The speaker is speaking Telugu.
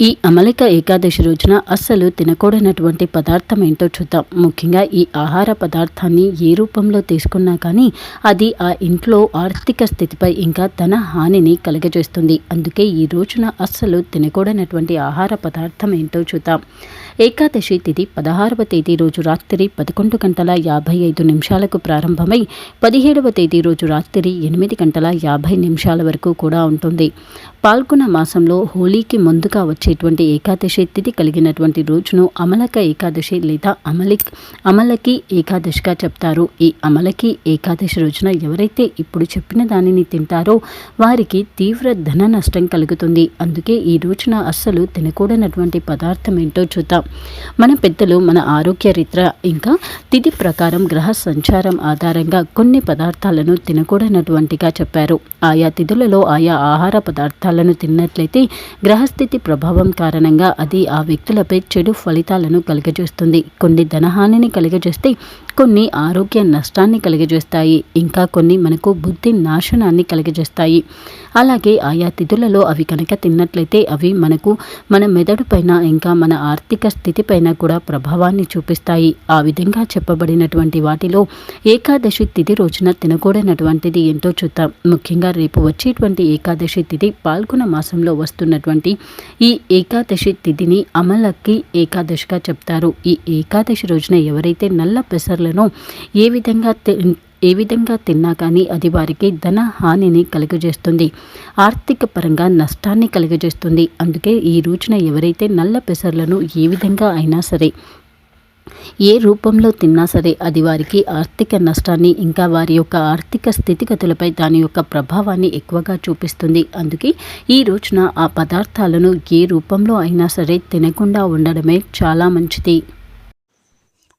ఈ అమలిక ఏకాదశి రోజున అస్సలు తినకూడనటువంటి పదార్థం ఏంటో చూద్దాం. ముఖ్యంగా ఈ ఆహార పదార్థాన్ని ఏ రూపంలో తీసుకున్నా కానీ అది ఆ ఇంట్లో ఆర్థిక స్థితిపై ఇంకా ధన హానిని కలుగజేస్తుంది. అందుకే ఈ రోజున అస్సలు తినకూడనటువంటి ఆహార పదార్థం ఏంటో చూద్దాం. ఏకాదశి తిథి పదహారవ తేదీ రోజు రాత్రి పదకొండు గంటల యాభై ఐదు నిమిషాలకు ప్రారంభమై పదిహేడవ తేదీ రోజు రాత్రి ఎనిమిది గంటల యాభై నిమిషాల వరకు కూడా ఉంటుంది. పాల్గొన మాసంలో హోలీకి ముందుగా వచ్చేటువంటి ఏకాదశి తిథి కలిగినటువంటి రోజును అమలక ఏకాదశి లేదా అమలిక్ అమలకి ఏకాదశిగా చెప్తారు. ఈ అమలకి ఏకాదశి రోజున ఎవరైతే ఇప్పుడు చెప్పిన దానిని తింటారో వారికి తీవ్ర ధన నష్టం కలుగుతుంది. అందుకే ఈ రోజున అస్సలు తినకూడనటువంటి పదార్థం ఏంటో చూద్దాం. మన పెద్దలు మన ఆరోగ్య ఇంకా తిథి ప్రకారం గ్రహ సంచారం ఆధారంగా కొన్ని పదార్థాలను తినకూడనటువంటిగా చెప్పారు. ఆయా తిథులలో ఆయా ఆహార పదార్థాలను తిన్నట్లయితే గ్రహస్థితి ప్రభావం కారణంగా అది ఆ వ్యక్తులపై చెడు ఫలితాలను కలుగజేస్తుంది. కొన్ని ధనహానిని కలిగజేస్తే కొన్ని ఆరోగ్య నష్టాన్ని కలిగజేస్తాయి. ఇంకా కొన్ని మనకు బుద్ధి నాశనాన్ని కలిగజేస్తాయి. అలాగే ఆయా తిథులలో అవి కనుక తిన్నట్లయితే అవి మనకు మన మెదడు పైన ఇంకా మన ఆర్థిక స్థితి పైన కూడా ప్రభావాన్ని చూపిస్తాయి. ఆ విధంగా చెప్పబడినటువంటి వాటిలో ఏకాదశి తిథి రోజున తినకూడనటువంటిది ఏంటో చూద్దాం. ముఖ్యంగా రేపు వచ్చేటువంటి ఏకాదశి తిథి పాల్గొన మాసంలో వస్తున్నటువంటి ఈ ఏకాదశి తిథిని అమలకి ఏకాదశిగా చెప్తారు. ఈ ఏకాదశి రోజున ఎవరైతే నల్ల పెసర్లను ఏ విధంగా ఏ విధంగా తిన్నా కానీ అది వారికి ధన హానిని కలుగజేస్తుంది. ఆర్థిక పరంగా నష్టాన్ని కలుగజేస్తుంది. అందుకే ఈ రోజున ఎవరైతే నల్ల పెసర్లను ఏ విధంగా అయినా సరే ఏ రూపంలో తిన్నా సరే అది వారికి ఆర్థిక నష్టాన్ని ఇంకా వారి యొక్క ఆర్థిక స్థితిగతులపై దాని యొక్క ప్రభావాన్ని ఎక్కువగా చూపిస్తుంది. అందుకే ఈ రోజున ఆ పదార్థాలను ఏ రూపంలో అయినా సరే తినకుండా ఉండడమే చాలా మంచిది.